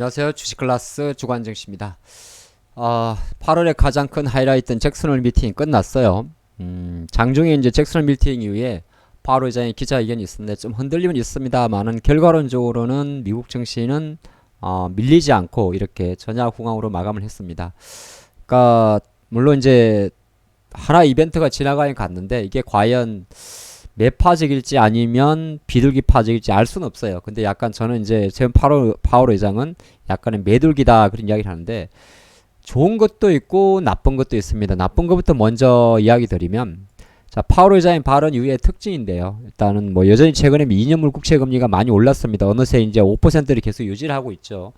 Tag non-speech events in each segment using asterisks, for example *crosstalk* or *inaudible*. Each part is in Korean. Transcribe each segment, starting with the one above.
안녕하세요. 주식클래스 주관정 씨입니다. 아, 8월에 가장 큰 하이라이트는 잭슨홀 미팅 끝났어요. 음, 장중에 이제 잭슨홀 미팅 이후에 바로 회장의 기자회견이 있었는데 좀 흔들림은 있습니다만은 결과론적으로는 미국 증시는 어, 밀리지 않고 이렇게 전야 후강으로 마감을 했습니다. 그러니까 물론 이제 하나 이벤트가 지나가긴 갔는데 이게 과연 매파적일지 아니면 비둘기파적일지 알 수는 없어요. 근데 약간 저는 이제 지금 파월 파월 의장은 약간의 매둘기다 그런 이야기를 하는데 좋은 것도 있고 나쁜 것도 있습니다. 나쁜 것부터 먼저 이야기 드리면 자 파월 의장의 발언 이후의 특징인데요. 일단은 뭐 여전히 최근에 2년물 국채 금리가 많이 올랐습니다. 어느새 이제 5%를 계속 유지를 하고 있죠.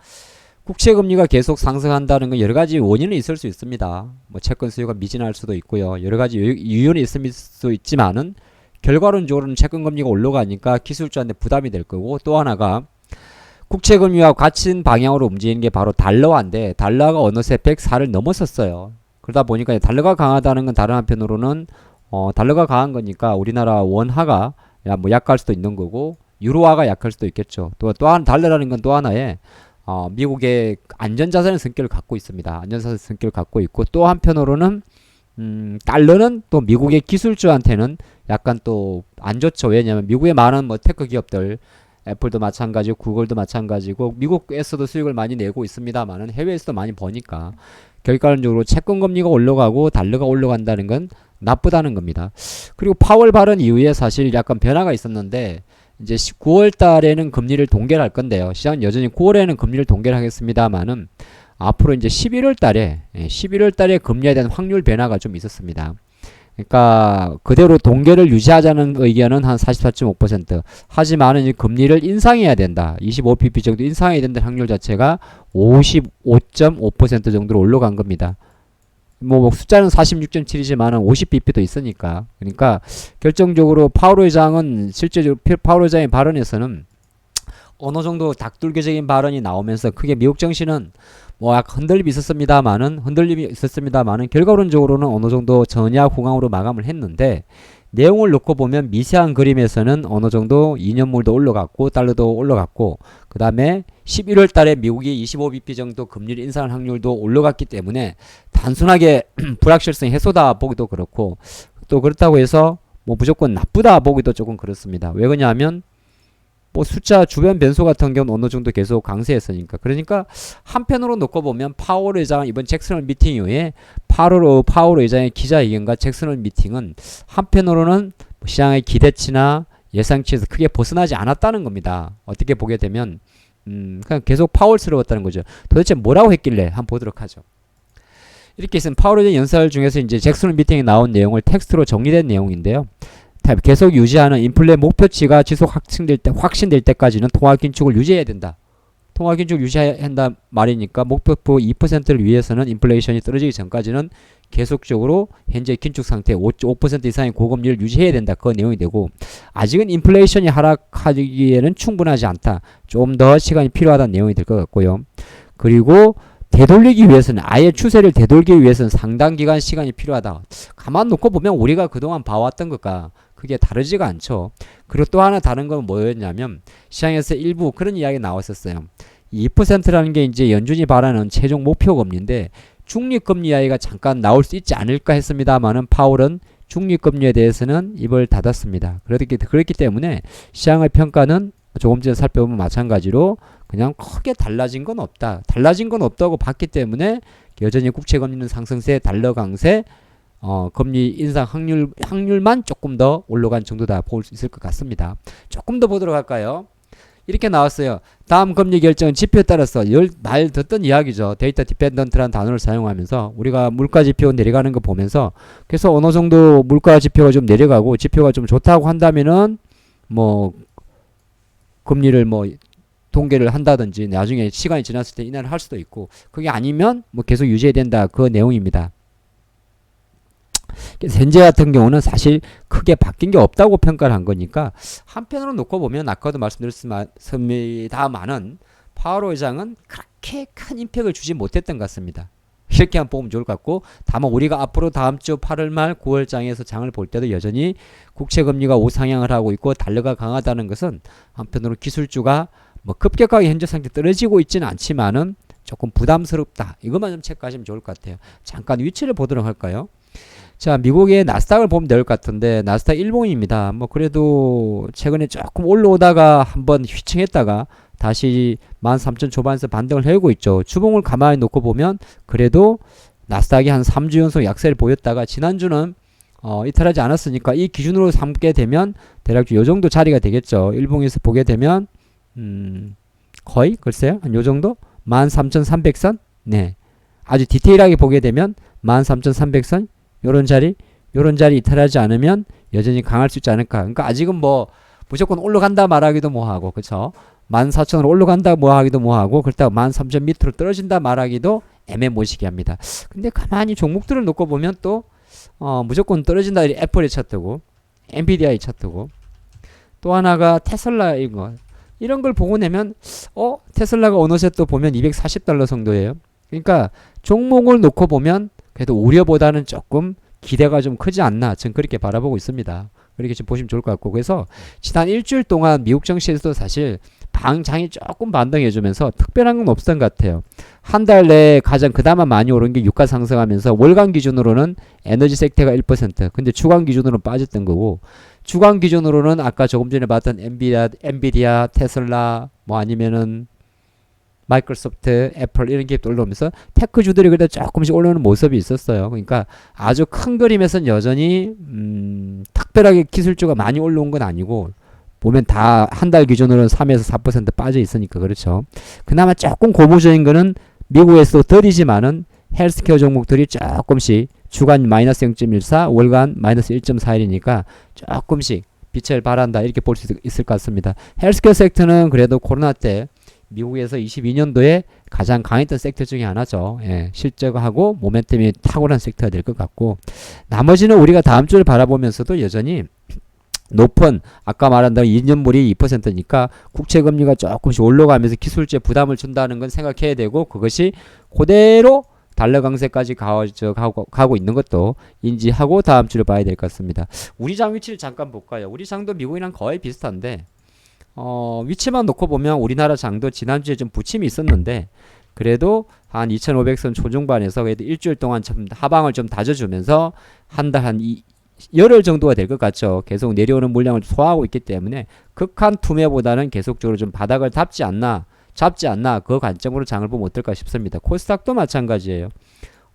국채 금리가 계속 상승한다는 건 여러 가지 원인은 있을 수 있습니다. 뭐 채권 수요가 미진할 수도 있고요. 여러 가지 유연이 있을 수 있지만은 결과론적으로는 채권 금리가 올라가니까 기술자한테 부담이 될 거고 또 하나가 국채 금리와 같은 방향으로 움직이는 게 바로 달러화인데 달러가 어느새 104를 넘었었어요. 그러다 보니까 달러가 강하다는 건 다른 한편으로는 어, 달러가 강한 거니까 우리나라 원화가 야, 뭐 약할 수도 있는 거고 유로화가 약할 수도 있겠죠. 또 또한 달러라는 건 또 하나의 어, 미국의 안전자산의 성격을 갖고 있습니다. 안전자산의 성격을 갖고 있고 또 한편으로는 음, 달러는 또 미국의 기술주한테는 약간 또 안 좋죠. 왜냐하면 미국의 많은 뭐 테크 기업들 애플도 마찬가지고 구글도 마찬가지고 미국에서도 수익을 많이 내고 있습니다만은 해외에서도 많이 버니까 결과론적으로 채권 금리가 올라가고 달러가 올라간다는 건 나쁘다는 겁니다. 그리고 파월 발언 이후에 사실 약간 변화가 있었는데 이제 9월 달에는 금리를 동결할 건데요. 시장은 여전히 9월에는 금리를 동결하겠습니다만은 앞으로 이제 11월 달에 11월 예, 달에 금리에 대한 확률 변화가 좀 있었습니다. 그러니까 그대로 동결을 유지하자는 의견은 한 44.5% 하지만은 금리를 인상해야 된다. 25pp 정도 인상해야 된다는 확률 자체가 55.5% 정도로 올라간 겁니다. 뭐, 뭐 숫자는 46.7이지만은 50pp도 있으니까 그러니까 결정적으로 파월 의장은 실제적으로 파월 의장의 발언에서는 어느 정도 닭둘개적인 발언이 나오면서 크게 미국 정신은 뭐 약간 흔들림이 있었습니다만은 흔들림이 있었습니다만은 결과론적으로는 어느 정도 전야 후강으로 마감을 했는데 내용을 놓고 보면 미세한 그림에서는 어느 정도 2년물도 올라갔고 달러도 올라갔고 그 다음에 11월 달에 미국이 25bp 정도 금리를 인상할 확률도 올라갔기 때문에 단순하게 *clears throat* 불확실성 해소다 보기도 그렇고 또 그렇다고 해서 뭐 무조건 나쁘다 보기도 조금 그렇습니다. 왜 그러냐면 뭐 숫자 주변 변수 같은 경우는 어느 정도 계속 강세했으니까 그러니까 한편으로 놓고 보면 파월 의장 이번 잭슨홀 미팅 이후에 파월 파월 의장의 기자회견과 잭슨홀 미팅은 한편으로는 시장의 기대치나 예상치에서 크게 벗어나지 않았다는 겁니다. 어떻게 보게 되면 음 그냥 계속 파월스러웠다는 거죠. 도대체 뭐라고 했길래 한번 보도록 하죠. 이렇게 있으면 파월 의장 연설 중에서 이제 잭슨홀 미팅에 나온 내용을 텍스트로 정리된 내용인데요. 계속 유지하는 인플레 목표치가 지속 확신될 때 확신될 때까지는 통화 긴축을 유지해야 된다. 통화 긴축 유지해야 한다 말이니까 목표표 2%를 위해서는 인플레이션이 떨어지기 전까지는 계속적으로 현재 긴축 상태 5, 5% 이상의 고금리를 유지해야 된다. 그 내용이 되고 아직은 인플레이션이 하락하기에는 충분하지 않다. 좀 더 시간이 필요하다는 내용이 될 것 같고요. 그리고 되돌리기 위해서는 아예 추세를 되돌기 위해서는 상당 기간 시간이 필요하다. 가만 놓고 보면 우리가 그동안 봐왔던 것과 그게 다르지가 않죠. 그리고 또 하나 다른 건 뭐였냐면 시장에서 일부 그런 이야기 나왔었어요. 2%라는 게 이제 연준이 바라는 최종 목표 금리인데 중립 금리 이야기가 잠깐 나올 수 있지 않을까 했습니다만은 파월은 중립 금리에 대해서는 입을 닫았습니다. 그렇기, 그렇기 때문에 시장의 평가는 조금 전에 살펴보면 마찬가지로 그냥 크게 달라진 건 없다. 달라진 건 없다고 봤기 때문에 여전히 국채 금리는 상승세, 달러 강세, 어, 금리 인상 확률, 확률만 조금 더 올라간 정도다 볼 수 있을 것 같습니다. 조금 더 보도록 할까요? 이렇게 나왔어요. 다음 금리 결정은 지표에 따라서 말 듣던 이야기죠. 데이터 디펜던트라는 단어를 사용하면서 우리가 물가 지표 내려가는 거 보면서 그래서 어느 정도 물가 지표가 좀 내려가고 지표가 좀 좋다고 한다면은 뭐 금리를 뭐 동계를 한다든지 나중에 시간이 지났을 때 인하를 할 수도 있고 그게 아니면 뭐 계속 유지해야 된다 그 내용입니다. 현재 같은 경우는 사실 크게 바뀐 게 없다고 평가를 한 거니까 한편으로 놓고 보면 아까도 말씀드렸습니다만은 파월 의장은 그렇게 큰 임팩을 주지 못했던 것 같습니다. 이렇게 한번 보면 좋을 것 같고 다만 우리가 앞으로 다음 주 8월 말 9월 장에서 장을 볼 때도 여전히 국채 금리가 우상향을 하고 있고 달러가 강하다는 것은 한편으로 기술주가 뭐 급격하게 현재 상태 떨어지고 있지는 않지만은 조금 부담스럽다. 이것만 좀 체크하시면 좋을 것 같아요. 잠깐 위치를 보도록 할까요? 자, 미국의 나스닥을 보면 될 것 같은데 나스닥 일봉입니다. 뭐 그래도 최근에 조금 올라오다가 한번 휘청했다가 다시 13,000 초반에서 반등을 해오고 있죠. 주봉을 가만히 놓고 보면 그래도 나스닥이 한 3주 연속 약세를 보였다가 지난주는 어, 이탈하지 않았으니까 이 기준으로 삼게 되면 대략 요 정도 자리가 되겠죠. 일봉에서 보게 되면 음, 거의 글쎄요. 한 요 정도? 13,300선? 네. 아주 디테일하게 보게 되면 13,300선? 요런 자리? 요런 자리 이탈하지 않으면 여전히 강할 수 있지 않을까. 그러니까 아직은 뭐 무조건 올라간다 말하기도 뭐하고 그쵸? 14,000으로 올라간다 뭐하기도 뭐하고 그렇다고 13,000 밑으로 떨어진다 말하기도 애매모시게 합니다. 근데 가만히 종목들을 놓고 보면 또 어, 무조건 떨어진다 이 애플의 차트고 엔비디아의 차트고 또 하나가 테슬라인 거 이런 걸 보고 내면 어 테슬라가 어느새 또 보면 240달러 정도예요. 그러니까 종목을 놓고 보면 그래도 우려보다는 조금 기대가 좀 크지 않나 저는 그렇게 바라보고 있습니다. 그렇게 좀 보시면 좋을 것 같고 그래서 지난 일주일 동안 미국 증시에서도 사실 방장이 조금 반등해주면서 특별한 건 없었던 것 같아요. 한 달 내에 가장 그나마 많이 오른 게 유가 상승하면서 월간 기준으로는 에너지 섹터가 1% 근데 주간 기준으로는 빠졌던 거고 주간 기준으로는 아까 조금 전에 봤던 엔비디아, 엔비디아 테슬라 뭐 아니면은 마이크로소프트, 애플 이런 기업도 올라오면서 테크주들이 그래도 조금씩 올라오는 모습이 있었어요. 그러니까 아주 큰 그림에서는 여전히 음, 특별하게 기술주가 많이 올라온 건 아니고 보면 다 한 달 기준으로는 3에서 4% 빠져 있으니까 그렇죠. 그나마 조금 고무적인 거는 미국에서 더디지만은 헬스케어 종목들이 조금씩 주간 마이너스 0.14, 월간 마이너스 1.41이니까 조금씩 빛을 발한다 이렇게 볼 수 있을 것 같습니다. 헬스케어 섹터는 그래도 코로나 때 미국에서 22년도에 가장 강했던 섹터 중에 하나죠. 예, 실적하고 모멘텀이 탁월한 섹터가 될 것 같고 나머지는 우리가 다음 주를 바라보면서도 여전히 높은 아까 말한 대로 2년물이 2%니까 국채 금리가 조금씩 올라가면서 기술주에 부담을 준다는 건 생각해야 되고 그것이 그대로 달러 강세까지 가, 저, 가고, 가고 있는 것도 인지하고 다음 주를 봐야 될 것 같습니다. 우리 장 위치를 잠깐 볼까요? 우리 장도 미국이랑 거의 비슷한데 어, 위치만 놓고 보면 우리나라 장도 지난주에 좀 부침이 있었는데 그래도 한 2,500선 초중반에서 그래도 일주일 동안 좀 하방을 좀 다져주면서 한달한 열흘 정도가 될 것 같죠. 계속 내려오는 물량을 소화하고 있기 때문에 극한 투매보다는 계속적으로 좀 바닥을 잡지 않나, 잡지 않나 그 관점으로 장을 보면 어떨까 싶습니다. 코스닥도 마찬가지예요.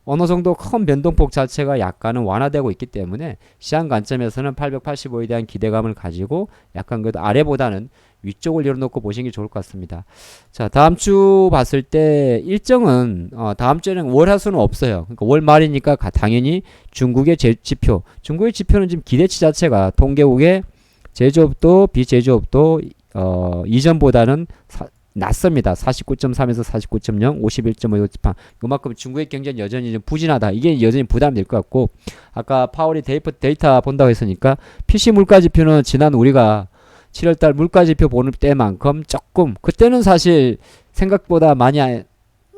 어느 정도 큰 변동폭 자체가 약간은 완화되고 있기 때문에 시장 관점에서는 885에 대한 기대감을 가지고 약간 그래도 아래보다는 위쪽을 열어놓고 보시는 게 좋을 것 같습니다. 자, 다음 주 봤을 때 일정은 어, 다음 주에는 월화수는 없어요. 그러니까 월 말이니까 가, 당연히 중국의 제, 지표, 중국의 지표는 지금 기대치 자체가 통계국의 제조업도 비제조업도 어, 이전보다는 사, 낮습니다. 49.3에서 49.0, 51.5 지판. 그만큼 중국의 경제는 여전히 좀 부진하다. 이게 여전히 부담될 것 같고 아까 파월이 데이터, 데이터 본다고 했으니까 PC 물가 지표는 지난 우리가 7월달 물가 지표 보는 때만큼 조금 그때는 사실 생각보다 많이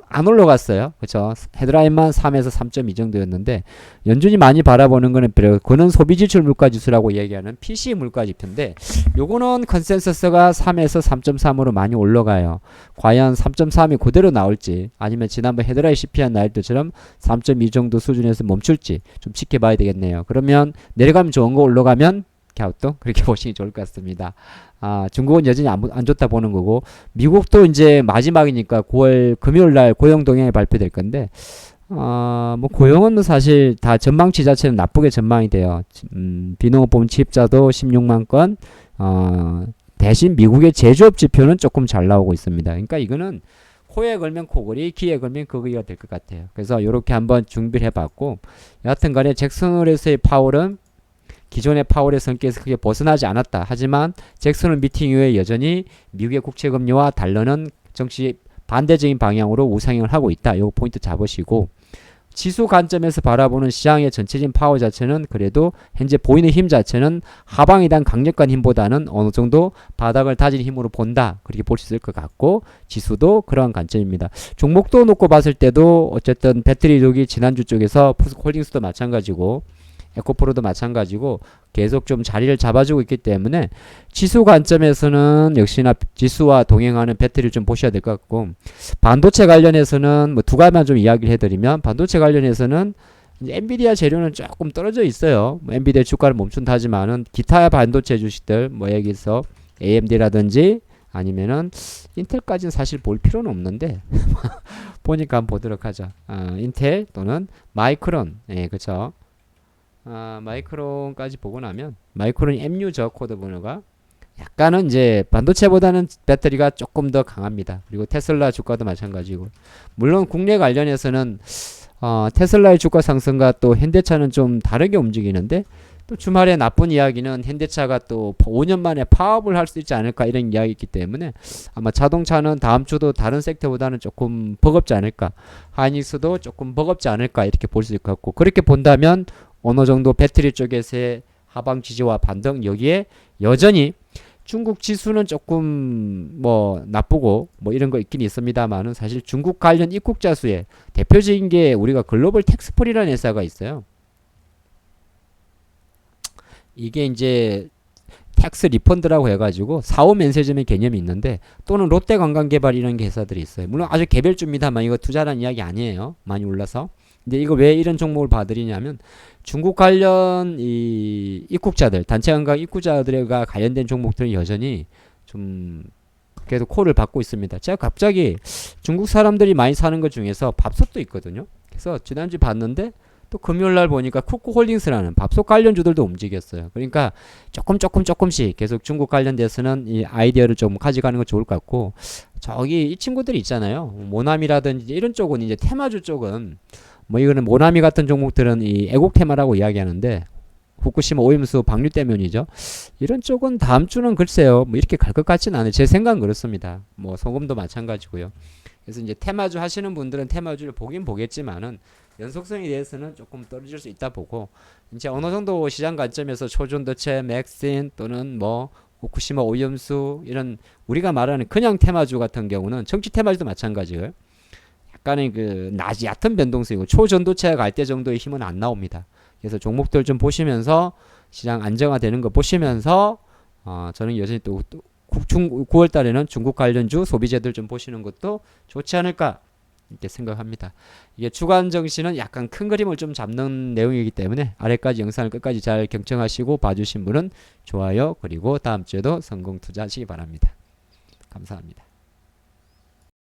안 올라갔어요. 그렇죠? 헤드라인만 3에서 3.2 정도였는데 연준이 많이 바라보는 거는 그는 소비 지출 물가 지수라고 얘기하는 PC 물가 지표인데 요거는 컨센서스가 3에서 3.3으로 많이 올라가요. 과연 3.3이 그대로 나올지 아니면 지난번 헤드라인 CPI 나올 때처럼 3.2 정도 수준에서 멈출지 좀 지켜봐야 되겠네요. 그러면 내려가면 좋은 거 올라가면 갸우뚱 그렇게 *laughs* 보시기 좋을 것 같습니다. 아, 중국은 여전히 안, 안 좋다 보는 거고 미국도 이제 마지막이니까 9월 금요일 날 고용 동향이 발표될 건데 아, 뭐 고용은 사실 다 전망치 자체는 나쁘게 전망이 돼요. 음, 비농업 보험 취업자도 16만 건 어, 대신 미국의 제조업 지표는 조금 잘 나오고 있습니다. 그러니까 이거는 코에 걸면 코골이, 귀에 걸면 거기가 될 것 같아요. 그래서 이렇게 한번 준비를 해봤고 여하튼 간에 잭슨홀에서의 파월은 기존의 파월의 성격에서 크게 벗어나지 않았다. 하지만 잭슨홀 미팅 이후에 여전히 미국의 국채 금리와 달러는 정치 반대적인 방향으로 우상향을 하고 있다. 요 포인트 잡으시고 지수 관점에서 바라보는 시장의 전체적인 파워 자체는 그래도 현재 보이는 힘 자체는 하방에 대한 강력한 힘보다는 어느 정도 바닥을 다진 힘으로 본다. 그렇게 볼 수 있을 것 같고 지수도 그러한 관점입니다. 종목도 놓고 봤을 때도 어쨌든 배터리 쪽이 지난주 쪽에서 포스코홀딩스도 마찬가지고 에코프로도 마찬가지고 계속 좀 자리를 잡아주고 있기 때문에 지수 관점에서는 역시나 지수와 동행하는 배터리를 좀 보셔야 될 것 같고 반도체 관련해서는 뭐 두 가지만 좀 이야기를 해드리면 반도체 관련해서는 엔비디아 재료는 조금 떨어져 있어요. 뭐 엔비디아 주가를 멈춘다 하지만은 기타 반도체 주식들 뭐 여기서 AMD라든지 아니면은 인텔까지는 사실 볼 필요는 없는데 *laughs* 보니까 한번 보도록 하죠. 아, 인텔 또는 마이크론, 예, 그렇죠. 아, 마이크론까지 보고 나면 마이크론 MU죠 코드 번호가 약간은 이제 반도체보다는 배터리가 조금 더 강합니다. 그리고 테슬라 주가도 마찬가지고 물론 국내 관련해서는 어, 테슬라의 주가 상승과 또 현대차는 좀 다르게 움직이는데 또 주말에 나쁜 이야기는 현대차가 또 5년 만에 파업을 할 수 있지 않을까 이런 이야기 있기 때문에 아마 자동차는 다음 주도 다른 섹터보다는 조금 버겁지 않을까 하이닉스도 조금 버겁지 않을까 이렇게 볼 수 있을 것 같고 그렇게 본다면 어느 정도 배터리 쪽에서의 하방 지지와 반등 여기에 여전히 중국 지수는 조금 뭐 나쁘고 뭐 이런 거 있긴 있습니다만은 사실 중국 관련 입국자 수의 대표적인 게 우리가 글로벌 텍스폴이라는 회사가 있어요. 이게 이제 텍스 리펀드라고 해가지고 사후 면세점의 개념이 있는데 또는 롯데 관광개발 이런 게 회사들이 있어요. 물론 아주 개별주입니다만 이거 투자라는 이야기 아니에요. 많이 올라서. 근데 이거 왜 이런 종목을 봐드리냐면 중국 관련 이 입국자들 단체 관광 입국자들과 관련된 종목들은 여전히 좀 계속 콜을 받고 있습니다. 제가 갑자기 중국 사람들이 많이 사는 것 중에서 밥솥도 있거든요. 그래서 지난주 에 봤는데 또 금요일 날 보니까 쿠쿠홀딩스라는 밥솥 관련주들도 움직였어요. 그러니까 조금 조금 조금씩 계속 중국 관련돼서는 이 아이디어를 좀 가져가는 거 좋을 것 같고 저기 이 친구들이 있잖아요. 모나미라든지 이런 쪽은 이제 테마주 쪽은 뭐 이거는 모나미 같은 종목들은 이 애국 테마라고 이야기하는데 후쿠시마 오염수 방류 때문이죠. 이런 쪽은 다음 주는 글쎄요. 뭐 이렇게 갈 것 같지는 않아요. 제 생각은 그렇습니다. 뭐 소금도 마찬가지고요. 그래서 이제 테마주 하시는 분들은 테마주를 보긴 보겠지만은 연속성에 대해서는 조금 떨어질 수 있다 보고 이제 어느 정도 시장 관점에서 초전도체, 맥신 또는 뭐 후쿠시마 오염수 이런 우리가 말하는 그냥 테마주 같은 경우는 정치 테마주도 마찬가지예요. 약간의 그 낮이 얕은 변동성이고 초전도체 갈때 정도의 힘은 안 나옵니다. 그래서 종목들 좀 보시면서 시장 안정화되는 거 보시면서 어 저는 여전히 또, 또 구- 중, 9월 달에는 중국 관련주 소비재들 좀 보시는 것도 좋지 않을까 이렇게 생각합니다. 이게 주간 정시는 약간 큰 그림을 좀 잡는 내용이기 때문에 아래까지 영상을 끝까지 잘 경청하시고 봐주신 분은 좋아요 그리고 다음 주에도 성공 투자하시기 바랍니다. 감사합니다.